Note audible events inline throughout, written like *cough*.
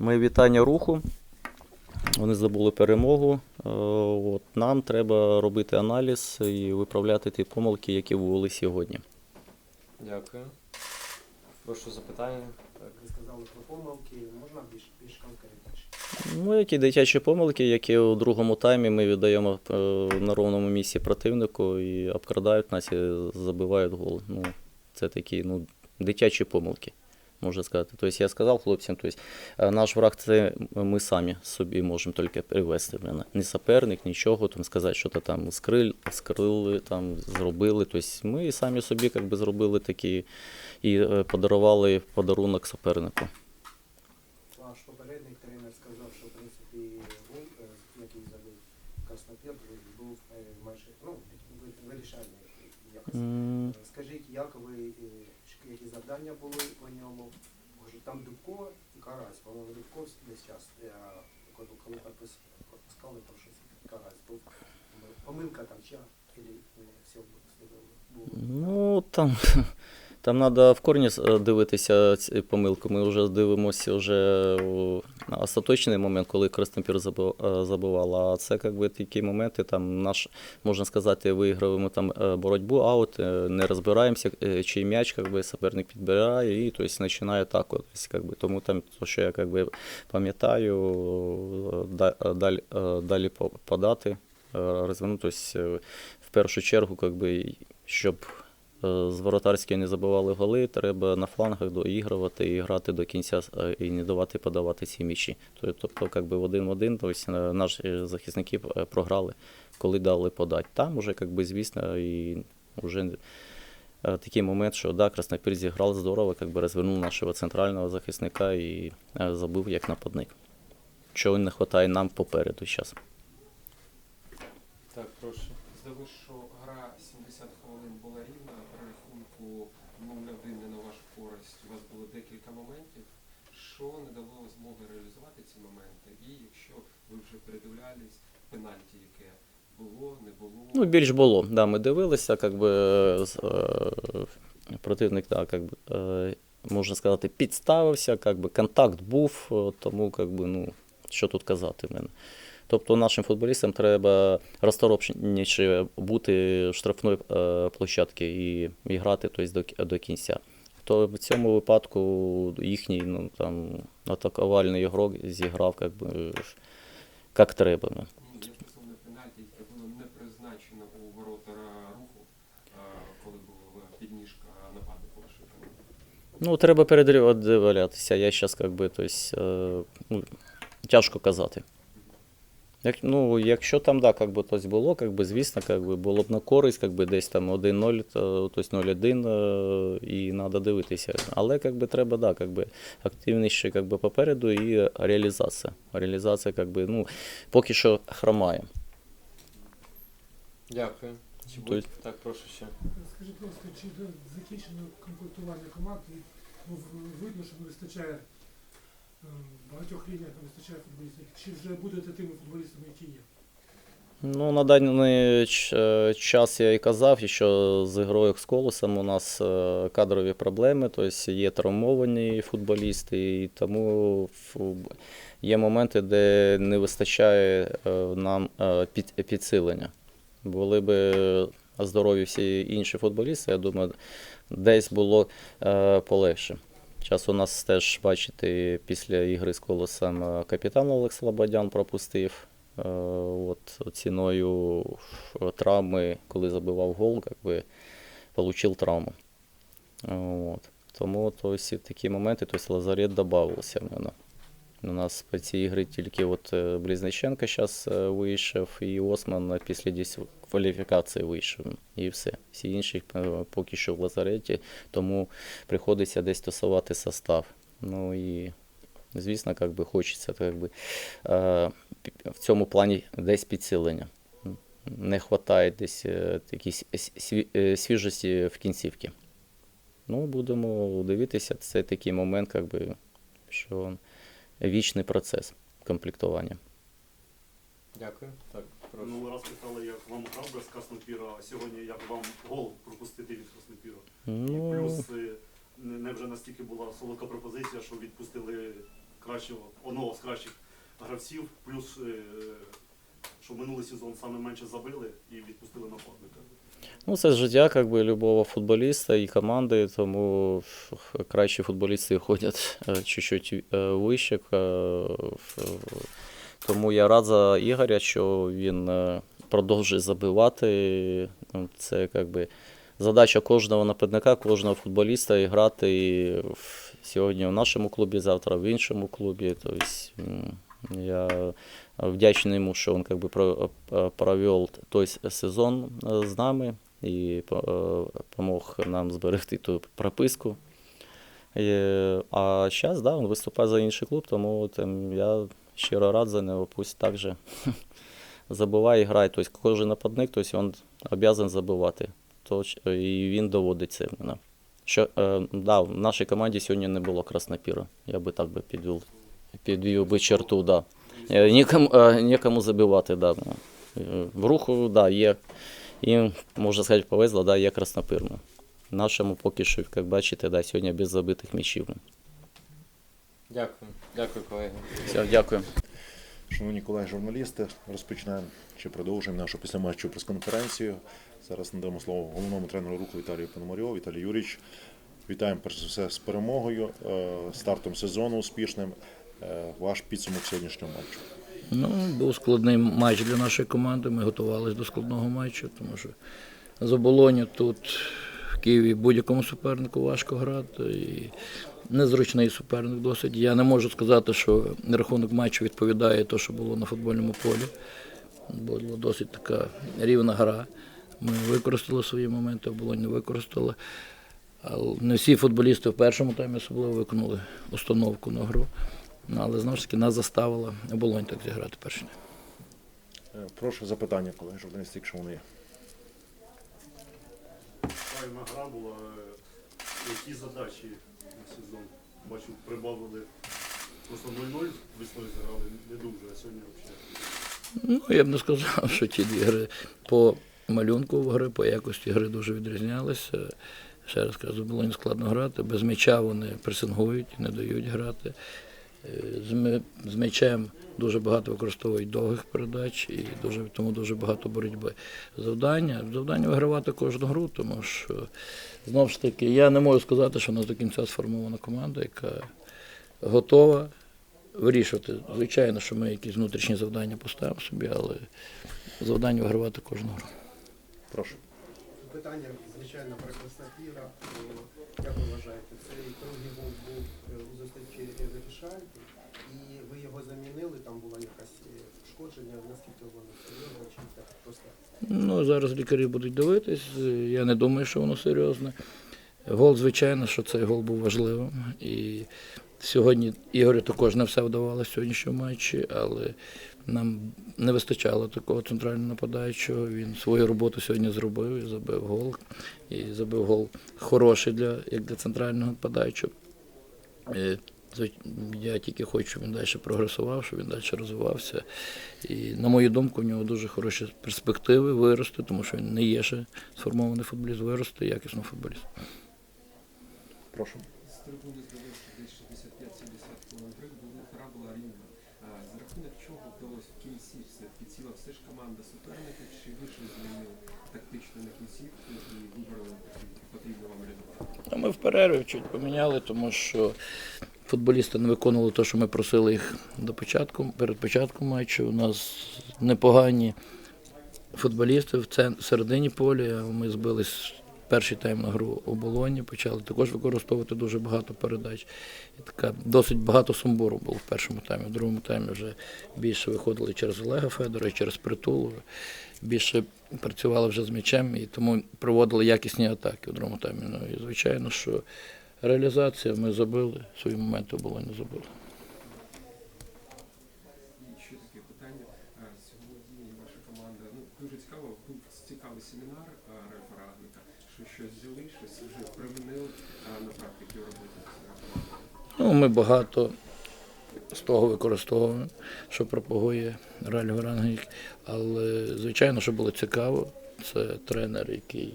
Моє вітання руху. Вони здобули перемогу. Е, От, нам треба робити аналіз і виправляти ті помилки, які були сьогодні. Дякую. Прошу запитання. Так. Ви сказали про помилки, можна більш, більш конкретніше? Ну, які дитячі помилки, які у другому таймі ми віддаємо е, на ровному місці противнику і обкрадають нас і забивають гол. Ну, це такі ну, дитячі помилки, можна сказати. Тобто я сказав хлопцям, тобто, е, наш враг це ми самі собі можемо тільки привести. Мене. Не суперник, нічого, там сказати, що то там скрили, скрили, там, зробили. Тобто ми самі собі як би, зробили такі і е, подарували подарунок супернику. Ваш попередник тренер сказав, що в принципі гол, який забив Краснопір, був майже ну, вирішальний якось. Е, Скажіть, як ви, е, які завдання були по ньому? Може, там Дубко і Карась, по-моєму, Дубко десь час. Я коли, коли підпис- там щось Карась був. Помилка там чия, чи все було? Ну, там, там треба в корні е, дивитися ці помилки. Ми вже дивимося вже на остаточний момент, коли Краснопір забив- е, забивав. А це як би, такі моменти, там наш, можна сказати, виграємо там е, боротьбу, аут, не розбираємося, чий м'яч як би, суперник підбирає і тобто, починає так. От, тобто, як би, тому там, то, що я як би, пам'ятаю, да- далі, далі по- подати, розвернутися в першу чергу, як би, щоб з воротарської не забивали голи, треба на флангах доігрувати і грати до кінця е, і не давати подавати ці м'ячі. Тобто, як би в один в один, тобто, е, наші захисники е, програли, коли дали подати. Там уже, як би, звісно, і вже е, такий момент, що да, Краснопір зіграв здорово, як би розвернув нашого центрального захисника і е, забив як нападник. Чого не вистачає нам попереду зараз. Так, прошу. Здалося, що гра 70 хвилин була рівна, рахунку 0-1 не на вашу користь. У вас було декілька моментів. Що не дало змоги реалізувати ці моменти? І якщо ви вже передивлялись, пенальті, яке було, не було. Ну, більш було. Да, ми дивилися, як би, е, е, противник, да, як би, е, можна сказати, підставився, як би, контакт був, тому як би, ну, що тут казати в мене. Тобто нашим футболістам треба розторопніше бути в штрафної площадці і, і грати тобто, до, до кінця. То в цьому випадку їхній ну, там, атакувальний ігрок зіграв як, би, як треба. ну. Я стосовно пенальті, яке було не призначено у воротара руху, коли була підніжка нападнику вашої команди. Ну, треба передивлятися. Я зараз, як би, то е, ну, тяжко казати. Як, ну, якщо там, да, как би, тось було, как би, звісно, как би, було б на користь, как би, десь там 1-0, то, тобто 0-1, е, і треба дивитися. Але как би, треба да, как би, активніше как би, попереду і реалізація. Реалізація как би, ну, поки що хромає. Дякую. Чи То будь... Так, прошу ще. Скажіть, будь ласка, чи закінчено комплектування команд? Ну, видно, що не вистачає в багатьох лініях не вистачає футболістів. Чи вже будете тими футболістами, які є? Ну, на даний е, час я і казав, що з ігрою з колосом у нас е, кадрові проблеми, тобто є травмовані футболісти, і тому є моменти, де не вистачає е, нам е, підсилення. Були б здорові всі інші футболісти, я думаю, десь було е, полегше. Зараз у нас теж, бачите, після ігри з колосом е, капітан Олег Слободян пропустив. Е, От, ціною травми, коли забивав гол, как би, отримав травму. От. Тому то всі такі моменти, тобто Лазарет додавався в мене. У нас по цій ігрі тільки от е, Близниченко зараз вийшов, і Осман після дискваліфікації вийшов. І все. Всі інші е, поки що в Лазареті, тому приходиться десь тусувати состав. Ну і звісно, как би хочеться так би, е, в цьому плані десь підсилення. Не вистачає десь е, якісь свіжості в кінцівці. Ну, будемо дивитися, це такий момент, как би, що вічний процес комплектування. Дякую. Так. Минулий раз питали, як вам грав без Краснопіра, а сьогодні як вам гол пропустити від Краснопіра. І Ну, плюс е, не вже настільки була солодка пропозиція, що відпустили кращого, одного з кращих гравців, плюс е, що минулий сезон саме менше забили і відпустили нападника. Ну, це життя как би, любого футболіста і команди, тому кращі футболісти ходять е, чуть-чуть вище. Тому я рад за Ігоря, що він е, продовжує забивати. Ну, Це как би, задача кожного нападника, кожного футболіста грати і сьогодні в нашому клубі, завтра в іншому клубі. Тобто, я вдячний йому, що він как би, про- е, провів той сезон е, з нами і допомог нам зберегти ту прописку. А зараз да, він виступає за інший клуб, тому там, я щиро рад за нього. Пусть так же *laughs* забуває і грає. Тобто кожен нападник, тобто він обов'язаний забивати. Точ- І він доводить це. Що, е, да, в нашій команді сьогодні не було краснопіра. Я би так би підвів, підвів би черту. Да. Е, Нікому, е, нікому забивати, да. ну. Е, В руху, да, є. Їм, можна сказати, повезло, да, є краснопирно. Нашому поки що, як бачите, да, сьогодні без забитих м'ячів. Дякую. Дякую, колеги. Все, дякую. Шановні колеги журналісти, розпочинаємо чи продовжуємо нашу післяматчу прес-конференцію. Зараз надамо слово головному тренеру руху Віталію Пономарьову. Віталій Юрійович, вітаємо перш за все з перемогою, е, стартом сезону успішним. Е, Ваш підсумок сьогоднішнього матчу. Ну, був складний матч для нашої команди. Ми готувалися до складного матчу, тому що з оболоню тут Києві будь-якому супернику важко грати. І незручний суперник досить. Я не можу сказати, що рахунок матчу відповідає те, що було на футбольному полі. Була досить така рівна гра. Ми використали свої моменти, оболонь не використала. Але не всі футболісти в першому таймі особливо виконали установку на гру. Але знову ж таки нас заставила оболонь так зіграти перший. Е, Прошу запитання, колеги журналістів, якщо вони є. Файна гра була. Е, Які задачі на сезон? Бачу, прибавили просто 0-0 весною зіграли не дуже, а сьогодні взагалі. Ну, я б не сказав, що ті дві гри по малюнку в гри, по якості гри дуже відрізнялися. Ще раз кажу, було не складно грати. Без м'яча вони пресингують, не дають грати. З, ми- з м'ячем дуже багато використовують довгих передач і дуже, тому дуже багато боротьби. Завдання, завдання вигравати кожну гру, тому що знову ж таки я не можу сказати, що у нас до кінця сформована команда, яка готова вирішувати. Звичайно, що ми якісь внутрішні завдання поставимо собі, але завдання вигравати кожну гру. Прошу. Питання, звичайно, про Краснопіра. Е, Як ви вважаєте, цей другий гол був е, у зустрічі і ви його замінили, там була якась е, ушкодження, наскільки воно серйозно, чи так просто Ну, зараз лікарі будуть дивитись. Я не думаю, що воно серйозне. Гол, звичайно, що цей гол був важливим. І сьогодні Ігорю також не все вдавалося в сьогоднішньому матчі, але нам не вистачало такого центрального нападаючого. Він свою роботу сьогодні зробив і забив гол. І забив гол хороший для, як для центрального нападаючого. Я тільки хочу, щоб він далі прогресував, щоб він далі розвивався. І, на мою думку, в нього дуже хороші перспективи вирости, тому що він не є ще сформований футболіст, вирости якісно футболіст. Прошу. З трибуни десь 65-70 кілометрів, гра була рівна. А за рахунок чого вдалося в кінці все-таки ціла все ж команда суперника, чи ви щось змінили тактично на кінцівку і вибрали такий вам результат? А ми в перерві чуть поміняли, тому що футболісти не виконували те, що ми просили їх до початку, перед початком матчу. У нас непогані футболісти в середині поля. Ми збились перший тайм на гру оболоні, почали також використовувати дуже багато передач. І така досить багато сумбуру було в першому таймі. В другому таймі вже більше виходили через Олега Федора, і через притул. Більше працювали вже з м'ячем і тому проводили якісні атаки у другому таймі. Ну і звичайно, що реалізація ми забили, свої моменти було не забили. І ще таке питання. Сьогодні ваша команда, ну дуже цікаво, був цікавий семінар а, що щось взяли, щось вже примінили на практиці в роботі. Ну, ми багато з того використовуємо, що пропагує Ральф Рангнік. Але, звичайно, що було цікаво, це тренер, який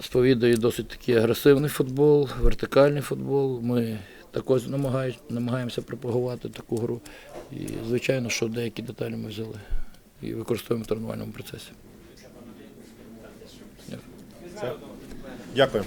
сповідує досить такий агресивний футбол, вертикальний футбол. Ми також намагаємося пропагувати таку гру. І звичайно, що деякі деталі ми взяли і використовуємо в тренувальному процесі. Дякую.